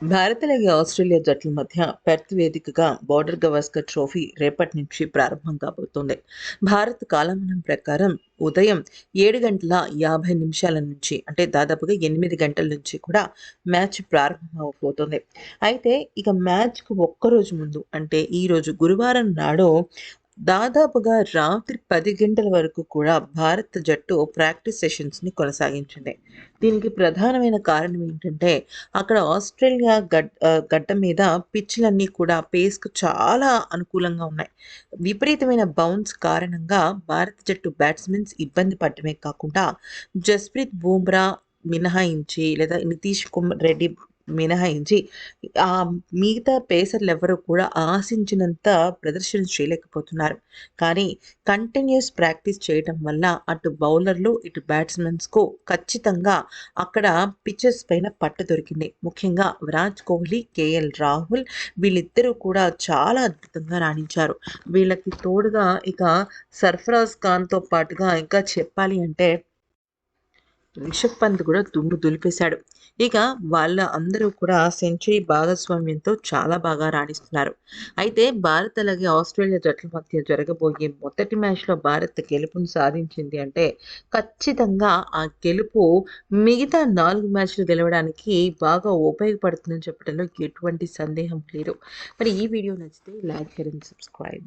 భారత్ అలాగే ఆస్ట్రేలియా జట్ల మధ్య పెర్త్ వేదికగా బార్డర్ గవాస్కర్ ట్రోఫీ రేపటి నుంచి ప్రారంభం కాబోతోంది. భారత్ కాలమానం ప్రకారం ఉదయం ఏడు గంటల యాభై నిమిషాల నుంచి అంటే దాదాపుగా ఎనిమిది గంటల నుంచి కూడా మ్యాచ్ ప్రారంభం అవబోతోంది అయితే ఇక మ్యాచ్కు ఒక్కరోజు ముందు అంటే ఈరోజు గురువారం నాడు దాదాపుగా రాత్రి పది గంటల వరకు కూడా భారత జట్టు ప్రాక్టీస్ సెషన్స్ని కొనసాగించింది. దీనికి ప్రధానమైన కారణం ఏంటంటే అక్కడ ఆస్ట్రేలియా గడ్ గడ్డ మీద పిచ్లన్నీ కూడా పేస్కు చాలా అనుకూలంగా ఉన్నాయి. విపరీతమైన బౌన్స్ కారణంగా భారత జట్టు బ్యాట్స్మెన్స్ ఇబ్బంది పడటమే కాకుండా జస్ప్రీత్ బూమ్రా మినహాయించి లేదా నితీష్ కుమార్ రెడ్డి మినహాయించి ఆ మిగతా పేసర్లు ఎవరు కూడా ఆశించినంత ప్రదర్శన చేయలేకపోతున్నారు. కానీ కంటిన్యూస్ ప్రాక్టీస్ చేయటం వల్ల అటు బౌలర్లు ఇటు బ్యాట్స్మెన్స్కు ఖచ్చితంగా అక్కడ పిచ్చెస్ పైన పట్టు దొరికింది. ముఖ్యంగా విరాట్ కోహ్లీ కేఎల్ రాహుల్ వీళ్ళిద్దరూ కూడా చాలా అద్భుతంగా రాణించారు. వీళ్ళకి తోడుగా ఇక సర్ఫరాజ్ ఖాన్తో పాటుగా ఇంకా చెప్పాలి అంటే రిషబ్ పంత్ కూడా దుమ్ము దులిపేశాడు. ఇక వాళ్ళ అందరూ కూడా సెంచరీ భాగస్వామ్యంతో చాలా బాగా రాణిస్తున్నారు. అయితే భారత్ అలాగే ఆస్ట్రేలియా జట్ల మధ్య జరగబోయే మొదటి మ్యాచ్లో భారత్ గెలుపును సాధించింది అంటే ఖచ్చితంగా ఆ గెలుపు మిగతా నాలుగు మ్యాచ్లు గెలవడానికి బాగా ఉపయోగపడుతుందని చెప్పడంలో ఎటువంటి సందేహం లేదు. మరి ఈ వీడియో నచ్చితే లైక్ షేర్ అండ్ సబ్స్క్రైబ్